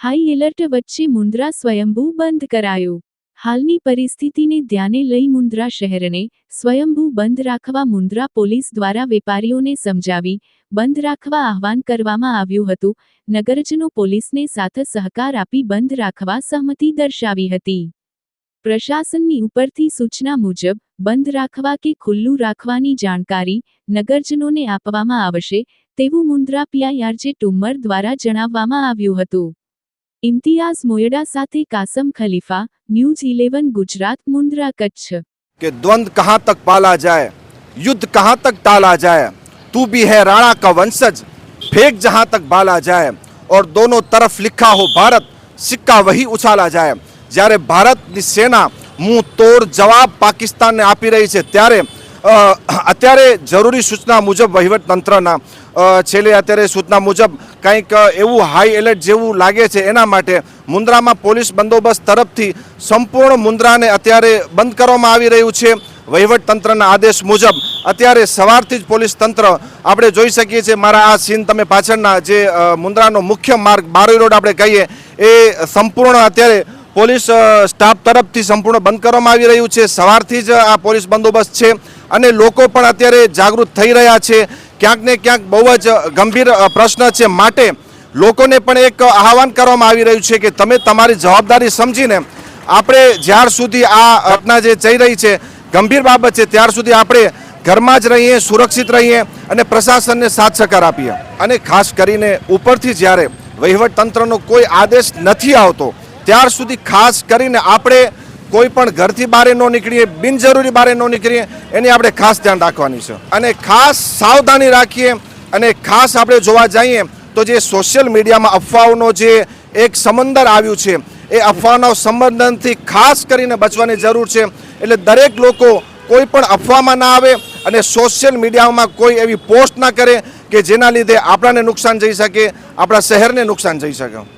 High alert વચ્ચે મુન્દ્રા સ્વયંભૂ બંધ કરાયો. હાલની પરિસ્થિતિને ધ્યાને લઈ મુન્દ્રા શહેરને સ્વયંભૂ બંધ રાખવા મુન્દ્રા પોલીસ દ્વારા વેપારીઓને સમજાવી બંધ રાખવા આહવાન કરવામાં આવ્યું હતું. નગરજનો પોલીસને સાથે સહકાર આપી બંધ રાખવા સહમતિ દર્શાવી હતી. પ્રશાસનની ઉપરથી સૂચના મુજબ બંધ રાખવા કે ખુલ્લું રાખવાની જાણકારી નગરજનોને આપવામાં આવશે તેવું મુન્દ્રા પીઆઈઆરજે ટુમ્મર દ્વારા જણાવવામાં આવ્યું હતું ઇમ્તિયાઝ મોયડા સાથે કાસમ ખલીફા ન્યૂઝ ઇલેવન ગુજરાત મુન્દ્રા કચ્છ कि द्वंद्व कहाँ तक पाला जाए युद्ध कहाँ तक टाला जाए तू भी है राणा का वंशज फेंक जहाँ तक बाला जाए और दोनों तरफ लिखा हो भारत સિક્કા વહી ઉછાલા જાય જ્યારે ભારતની સેના તોડ જવાબ પાકિસ્તાનને આપી રહી છે, ત્યારે અત્યારે જરૂરી સૂચના મુજબ વહીવટ તંત્રના છેલ્લે અત્યારે સૂચના મુજબ કંઈક એવું હાઈ એલર્ટ જેવું લાગે છે એના માટે મુન્દ્રામાં પોલીસ બંદોબસ્ત તરફથી સંપૂર્ણ મુન્દ્રાને અત્યારે બંધ કરવામાં આવી રહ્યું છે. વહીવટ તંત્રના આદેશ મુજબ અત્યારે સવારથી જ પોલીસ તંત્ર આપણે જોઈ શકીએ છીએ. મારા આ સીન તમે પાછળના જે મુન્દ્રાનો મુખ્ય માર્ગ બારોઈ રોડ આપણે કહીએ, એ સંપૂર્ણ અત્યારે પોલીસ સ્ટાફ તરફથી સંપૂર્ણ બંધ કરવામાં આવી રહ્યું છે. સવારથી જ આ પોલીસ બંદોબસ્ત છે અને લોકો પણ અત્યારે જાગૃત થઈ રહ્યા છે. ક્યાંક ને ક્યાંક બહુ જ ગંભીર પ્રશ્ન છે. માટે લોકોને પણ એક આહવાન કરવામાં આવી રહ્યું છે કે તમે તમારી જવાબદારી સમજીને આપણે જ્યાર સુધી આ ઘટના જે જઈ રહી છે, ગંભીર બાબત છે, ત્યાર સુધી આપણે ઘરમાં જ રહીએ, સુરક્ષિત રહીએ અને પ્રશાસનને સાથ સહકાર આપીએ. અને ખાસ કરીને ઉપરથી જ્યારે વહીવટ તંત્રનો કોઈ આદેશ નથી આવતો ત્યાર સુધી ખાસ કરીને આપણે કોઈ પણ ઘરથી બહાર ન નીકળીએ, બિનજરૂરી બહાર ન નીકળીએ, એની આપણે ખાસ ધ્યાન રાખવાની છે. અને ખાસ સાવધાની રાખીએ અને ખાસ આપણે જોવા જઈએ તો જે સોશિયલ મીડિયામાં અફવાઓનો જે એક સમંદર આવ્યું છે, એ અફવાના સંબંધનથી ખાસ કરીને બચવાની જરૂર છે. એટલે દરેક લોકો કોઈ પણ અફવામાં ના આવે અને સોશિયલ મીડિયામાં કોઈ એવી પોસ્ટ ના કરે કે જેના લીધે આપણાને નુકસાન જઈ શકે, આપણા શહેરને નુકસાન જઈ શકે.